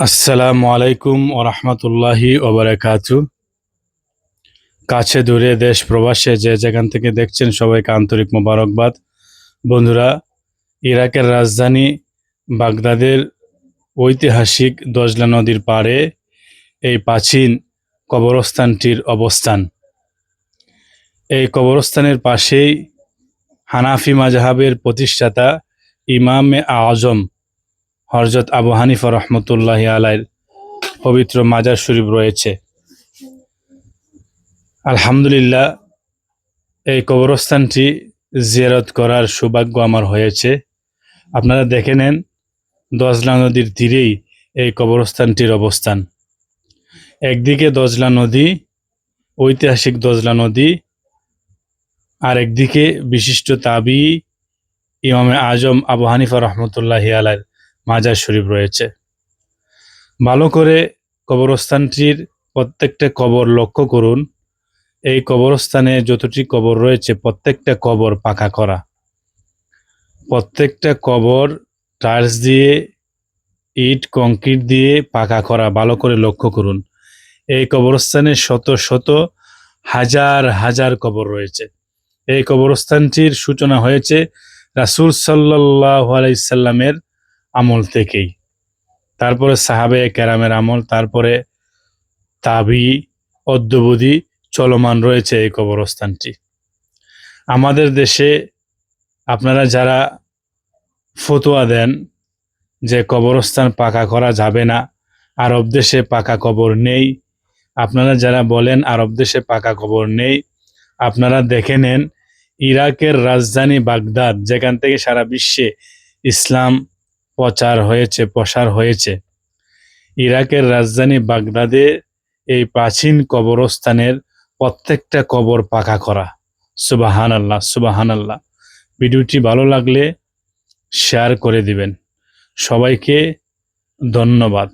আসসালামু আলাইকুম ওরহমতুল্লাহি ওবরাকাতু কাছে দূরে দেশ প্রবাসে যে যেখান থেকে দেখছেন সবাইকে আন্তরিক মোবারকবাদ। বন্ধুরা, ইরাকের রাজধানী বাগদাদের ঐতিহাসিক দজলা নদীর পাড়ে এই প্রাচীন কবরস্থানটির অবস্থান। এই কবরস্থানের পাশেই হানাফি মাজহাবের প্রতিষ্ঠাতা ইমামে আজম হরজত আবু হানিফা রহমতুল্লাহ আলাইর পবিত্র মাজার শরীফ রয়েছে। আলহামদুলিল্লাহ, এই কবরস্থানটি জিয়ারত করার সৌভাগ্য আমার হয়েছে। আপনারা দেখে নেন দজলা নদীর তীরেই এই কবরস্থানটির অবস্থান। একদিকে দজলা নদী, ঐতিহাসিক দজলা নদী, আর একদিকে বিশিষ্ট তাবি ইমামে আজম আবু হানিফা রহমতুল্লাহ আলাইর মাজার শরীফ রয়েছে। ভালো করে কবরস্থানটির প্রত্যেকটা কবর লক্ষ্য করুন। এই কবরস্থানে যতটি কবর রয়েছে, প্রত্যেকটা কবর পাকা করা। প্রত্যেকটা কবর টাইলস দিয়ে, ইট, কংক্রিট দিয়ে পাকা করা, ভালো করে লক্ষ্য করুন। এই কবরস্থানে শত শত হাজার হাজার কবর রয়েছে। এই কবরস্থানটির সূচনা হয়েছে রাসুল সাল্লাহ আলাইসাল্লামের আমল থেকেই। তারপরে সাহাবে ক্যারামের আমল, তারপরে তাবি, অদ্যবধি চলমান রয়েছে এই কবরস্থানটি। আমাদের দেশে আপনারা যারা ফতোয়া দেন যে কবরস্থান পাকা করা যাবে না, আরব দেশে পাকা কবর নেই, আপনারা যারা বলেন আরব দেশে পাকা কবর নেই, আপনারা দেখে নেন ইরাকের রাজধানী বাগদাদ, যেখান থেকে সারা বিশ্বে ইসলাম প্রচার হয়েছে, প্রসার হয়েছে। ইরাকের রাজধানী বাগদাদে এই প্রাচীন কবরস্থানের প্রত্যেকটা কবর পাকা করা। সুবাহান আল্লাহ সুবাহান আল্লাহ ভিডিওটি ভালো লাগলে শেয়ার করে দিবেন। সবাইকে ধন্যবাদ।